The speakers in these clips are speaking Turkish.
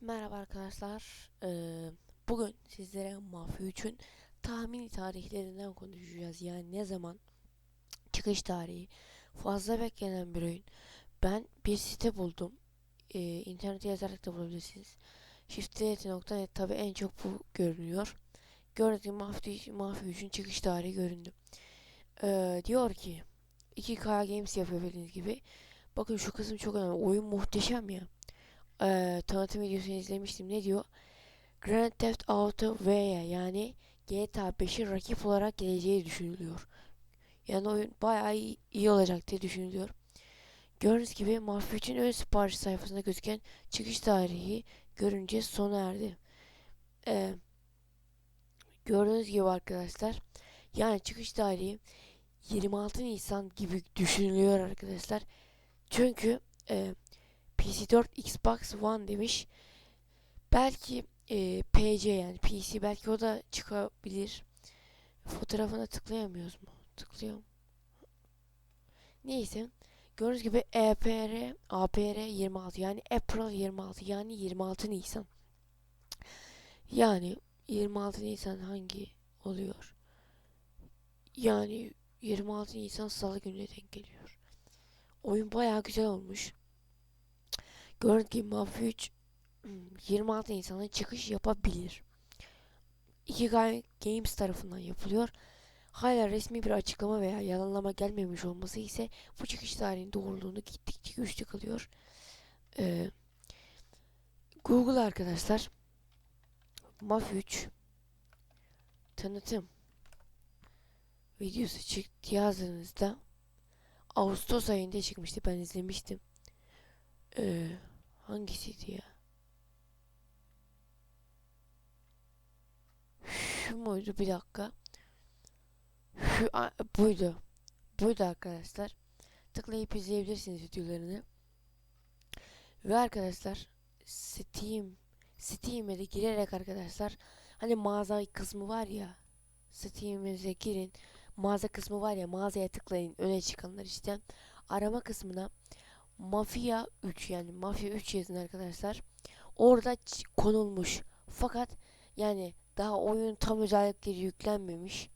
Merhaba arkadaşlar. Ee, bugün sizlere Mafya 3'ün tahmini tarihlerinden konuşacağız. Yani ne zaman çıkış tarihi. Fazla beklenen bir oyun. Ben bir site buldum. Ee, internete yazarak da bulabilirsiniz. Shiftdate.net tabi en çok bu görünüyor. Gördüğünüz gibi Mafya, Mafya 3'ün çıkış tarihi göründü. Ee, diyor ki 2K Games yapıyor bildiğiniz gibi. Bakın şu kısım çok önemli. Oyun muhteşem ya eee tanıtım videosunu izlemiştim. Ne diyor? Grand Theft Auto V'ye yani GTA 5'i rakip olarak geleceği düşünülüyor. Yani oyun bayağı iyi, iyi olacak diye düşünülüyor. Gördüğünüz gibi Mafya 3'ün ön sipariş sayfasında gözüken çıkış tarihi görünce sona erdi. Eee gördüğünüz gibi arkadaşlar yani çıkış tarihi 26 Nisan gibi düşünülüyor arkadaşlar. Çünkü eee PC4 Xbox One demiş. Belki e, PC yani PC belki o da çıkabilir. Fotoğrafına tıklayamıyoruz mu? Tıklıyorum. Neyse. Gördüğünüz gibi EPR APR 26 yani April 26 yani 26 Nisan. Yani 26 Nisan hangi oluyor? Yani 26 Nisan Salı gününe denk geliyor. Oyun bayağı güzel olmuş. Gördüğünüz gibi Mafya 3 26 Nisan'da çıkış yapabilir. 2K Games tarafından yapılıyor. Hala resmi bir açıklama veya yalanlama gelmemiş olması ise bu çıkış tarihinin doğruluğunu gittikçe güçlü kılıyor. Ee, Google arkadaşlar Mafya 3 tanıtım videosu çıktı yazdığınızda Ağustos ayında çıkmıştı ben izlemiştim. Ee, hangisiydi ya? Şu muydu? Bir dakika. Şu buydu. Buydu arkadaşlar. Tıklayıp izleyebilirsiniz videolarını. Ve arkadaşlar Steam Steam'e de girerek arkadaşlar hani mağaza kısmı var ya Steam'e girin mağaza kısmı var ya mağazaya tıklayın öne çıkanlar işte arama kısmına Mafya 3 yani Mafya 3 yazın arkadaşlar. Orada konulmuş. Fakat yani daha oyun tam özellikleri yüklenmemiş.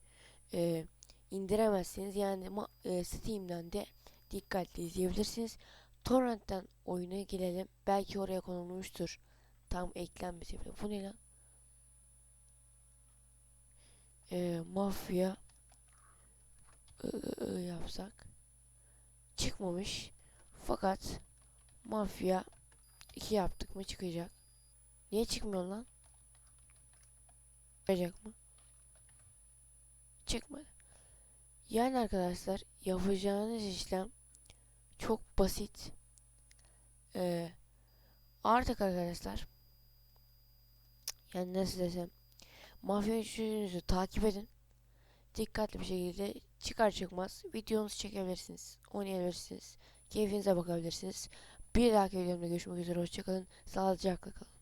Ee, indiremezsiniz. Yani e, Steam'den de dikkatli izleyebilirsiniz. Torrent'ten oyuna gelelim. Belki oraya konulmuştur. Tam eklenmesi bile. Bu ne lan? Ee, mafya ı- yapsak çıkmamış. Fakat Mafya 2 yaptık mı çıkacak. Niye çıkmıyor lan? Çıkacak mı? Çıkmadı. Yani arkadaşlar yapacağınız işlem çok basit. Ee, artık arkadaşlar yani nasıl desem Mafya 3'ünüzü takip edin. Dikkatli bir şekilde çıkar çıkmaz videonuzu çekebilirsiniz. Oynayabilirsiniz. Keyfinize bakabilirsiniz. Bir dahaki videomda görüşmek üzere. Hoşçakalın. Sağlıcakla kalın.